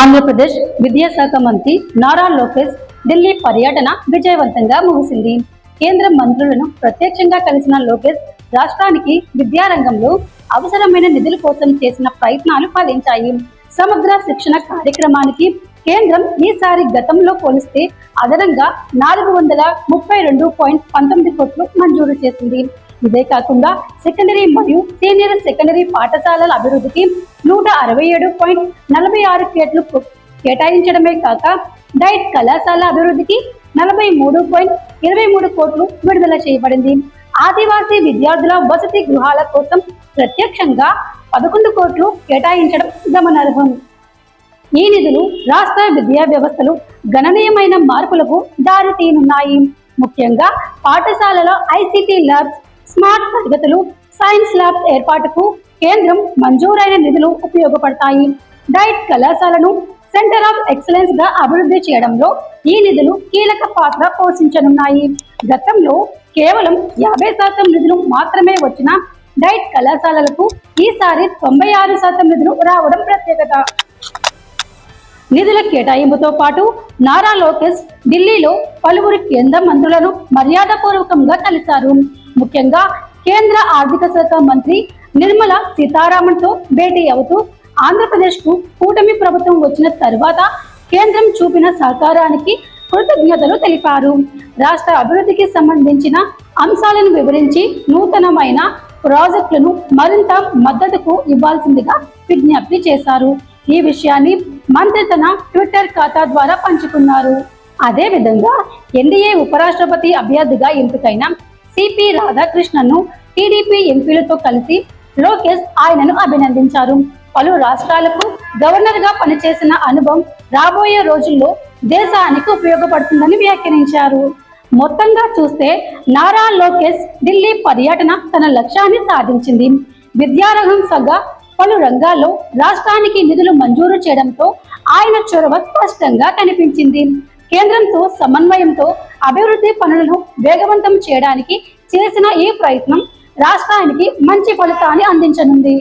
ఆంధ్రప్రదేశ్ విద్యాశాఖ మంత్రి నారా లోకేష్ ఢిల్లీ పర్యటన విజయవంతంగా ముగిసింది. కేంద్ర మంత్రులను ప్రత్యక్షంగా కలిసిన లోకేష్ రాష్ట్రానికి విద్యారంగంలో అవసరమైన నిధుల కోసం చేసిన ప్రయత్నాలు ఫలించాయి. సమగ్ర శిక్షణ కార్యక్రమానికి కేంద్రం ఈసారి గతంలో పోలిస్తే అదనంగా నాలుగు వందల ముప్పై రెండు పాయింట్ పంతొమ్మిది కోట్లు మంజూరు చేసింది. ఇదే కాకుండా సెకండరీ మరియు సీనియర్ సెకండరీ పాఠశాలల అభివృద్ధికి నూట అరవై ఏడు పాయింట్ నలభై ఆరు కేట్లు కేటాయించడమే కాక డైట్ కళాశాల అభివృద్ధికి నలభై మూడు పాయింట్ ఇరవై మూడు కోట్లు విడుదల చేయబడింది. ఆదివాసీ విద్యార్థుల వసతి గృహాల కోసం ప్రత్యక్షంగా పదకొండు కోట్లు కేటాయించడం గమనార్హం. ఈ నిధులు రాష్ట్ర విద్యా వ్యవస్థలు గణనీయమైన మార్పులకు దారితీయనున్నాయి ముఖ్యంగా పాఠశాలల ఐసిటి ల్యాబ్స్ స్మార్ట్ తరగతులు సైన్స్ ల్యాబ్ ఏర్పాటుకు కేంద్రం మంజూరైన నిధులు ఉపయోగపడతాయి. డైట్ కళాశాలను సెంటర్ ఆఫ్ ఎక్సలెన్స్గా అభివృద్ధి చేయడంలో ఈ నిధులు కీలక పాత్ర పోషించనున్నాయి. గతంలో కేవలం యాభై శాతం నిధులు మాత్రమే వచ్చిన డైట్ కళాశాలలకు ఈసారి తొంభై ఆరు శాతం నిధులు రావడం ప్రత్యేకత. నిధుల కేటాయింపుతో పాటు నారా లోకేష్ ఢిల్లీలో పలువురు కేంద్ర మంత్రులను మర్యాదపూర్వకంగా కలిశారు. ముఖ్యంగా కేంద్ర ఆర్థిక శాఖ మంత్రి నిర్మలా సీతారామన్తో భేటీ అవుతూ ఆంధ్రప్రదేశ్కు కూటమి ప్రభుత్వం వచ్చిన తర్వాత కేంద్రం చూపిన సహకారానికి కృతజ్ఞతలు తెలిపారు. రాష్ట్ర అభివృద్ధికి సంబంధించిన అంశాలను వివరించి నూతనమైన ప్రాజెక్టులను మరింత మద్దతుకు ఇవ్వాల్సిందిగా విజ్ఞప్తి చేశారు. ఈ విషయాన్ని మంత్రి తన ట్విట్టర్ ఖాతా ద్వారా పంచుకున్నారు. అదే విధంగా ఎన్డీఏ ఉపరాష్ట్రపతి అభ్యర్థిగా ఎంపికైన సిపి రాధాకృష్ణను టీడీపీ ఎంపీలతో కలిసి లోకేష్ ఆయనను అభినందించారు. పలు రాష్ట్రాలకు గవర్నర్గా పనిచేసిన అనుభవం రాబోయే రోజుల్లో దేశానికి ఉపయోగపడుతుందని వ్యాఖ్యానించారు. మొత్తంగా చూస్తే నారా లోకేష్ ఢిల్లీ పర్యటన తన లక్ష్యాన్ని సాధించింది. విద్యారంగం సగా పలు రంగాల్లో రాష్ట్రానికి నిధులు మంజూరు చేయడంతో ఆయన చొరవ స్పష్టంగా కనిపించింది. కేంద్రంతో సమన్వయంతో అభివృద్ధి పనులను వేగవంతం చేయడానికి చేసిన ఈ ప్రయత్నం రాష్ట్రానికి మంచి ఫలితాన్ని అందించనుంది.